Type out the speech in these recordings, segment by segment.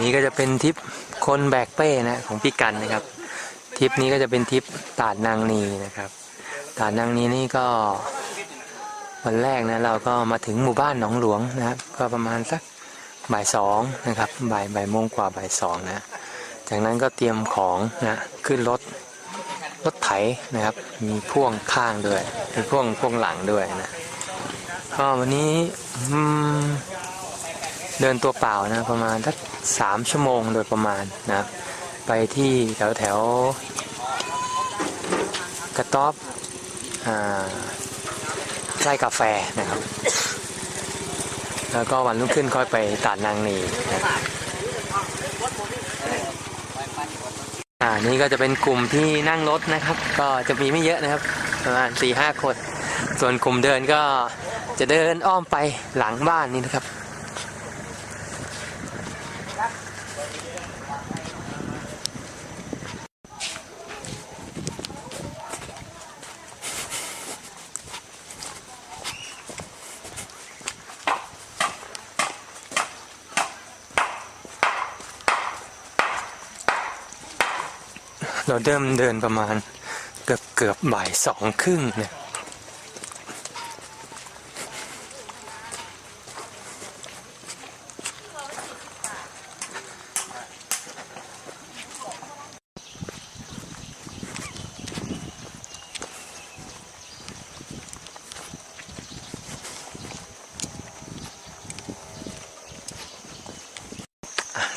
นี่ก็จะเป็นทริปคนแบกเป้นะของพี่กันนะครับทริปนี้ก็จะเป็นทริปตาดนางนีนะครับ ตาดนางนีนี่ก็วันแรกนะเราก็มาถึงหมู่บ้านหนองหลวงนะครับ ก็ประมาณสักบ่ายสองนะครับบ่ายบ่ายโมงกว่าบ่ายสองนะ จากนั้นก็เตรียมของนะขึ้นรถรถไถนะครับ มีพ่วงข้างด้วยมีพ่วงพ่วงหลังด้วยนะก็วันนี้อืม เดินตัวเปล่านะประมาณสักสามชั่วโมงโดยประมาณนะไปที่แถวแถวกระต๊อบอ่าไร่กาแฟนะครับ แล้วก็วันรุ่งขึ้นค่อยไปตาดนางนีนะอ่านี่ก็จะเป็นกลุ่มที่นั่งรถนะครับ ก็จะมีไม่เยอะนะครับประมาณสี่ห้าคน ส่วนกลุ่มเดินก็จะเดินอ้อมไปหลังบ้านนี่นะครับ เราเดิมเดินประมาณเกือบเกือบบ่ายสองครึ่งเนี่ย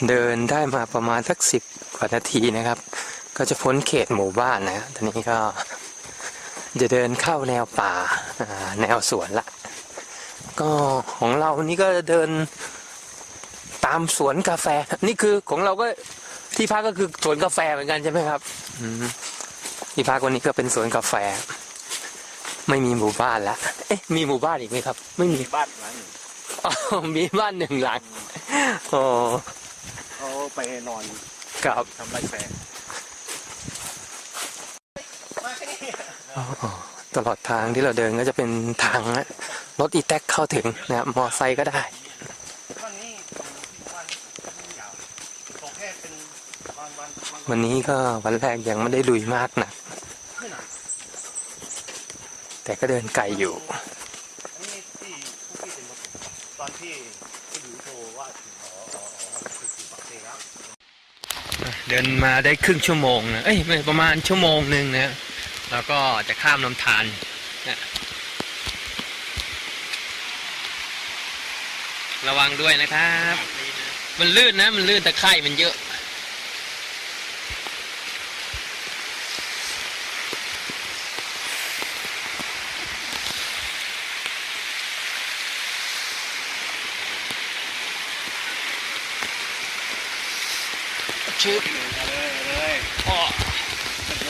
เดินได้มาประมาณสักสิบกว่านาทีนะครับ ก็จะพ้นเขตหมู่บ้านนะตอนนี้ก็จะเดินเข้าแนวป่าอ่าแนวสวนละ ก็ของเรานี่ก็จะเดินตามสวนกาแฟ นี่คือของเราก็ที่พักก็คือสวนกาแฟเหมือนกันใช่ไหมครับอืมที่พักวันนี้ก็เป็นสวนกาแฟ ไม่มีหมู่บ้านละเอ๊ะ มีหมู่บ้านอีกไหมครับ ไม่มีมีบ้านหลังหนึ่งอ๋อมีบ้านหนึ่งหลังอ๋อเขา ไปนอนกับทำไรแฟนอ๋อตลอดทางที่เราเดินก็จะเป็นทางรถอีแท็กเข้าถึงนะครับมอไซค์ก็ได้วันนี้วันยาวตกแค่เป็นวันวันวันวันนี้ก็วันแรกยังไม่ได้ลุยมากนะไม่นานแต่ก็เดินไกลอยู่อันนี้ที่ผู้ที่เป็นรถตอนที่ที่ดูโทรว่าถึง เดินมาได้ครึ่งชั่วโมงนะเอ้ยประมาณชั่วโมงหนึ่งนะแล้วก็จะข้ามลำธารนะระวังด้วยนะครับ มันลื่นนะ มันลื่นตะไคร่มันเยอะ ชึบเลยเลยอ๋อ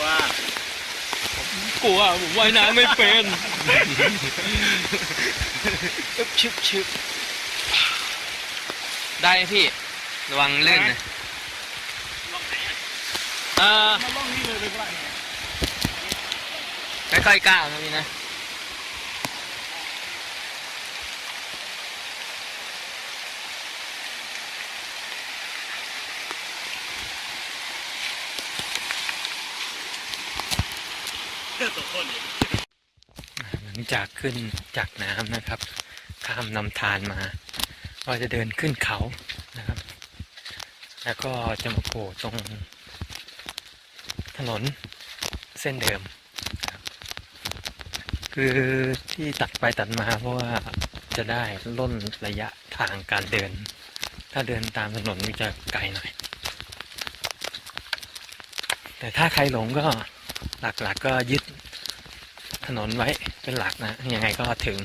ว่ากลัวผมว่ายน้ำไม่เป็นอึบชึบชึบได้ไหมพี่ ระวังลื่นนะเออมาล่องนี่เลยเลยก็ไม่ค่อยๆก้าวนะพี่นะ ตัวคน หลังจากขึ้นจากน้ำนะครับ ข้ามนำธารมาก็จะเดินขึ้นเขานะครับ แล้วก็จะมาโผล่ตรงถนนเส้นเดิม คือที่ตัดไปตัดมาเพราะว่าจะได้ล่นระยะทางการเดิน ถ้าเดินตามถนนมันจะไกลหน่อย แต่ถ้าใครหลงก็ หลักๆก็ยึดถนนไว้เป็นหลักนะยังไงก็ถึง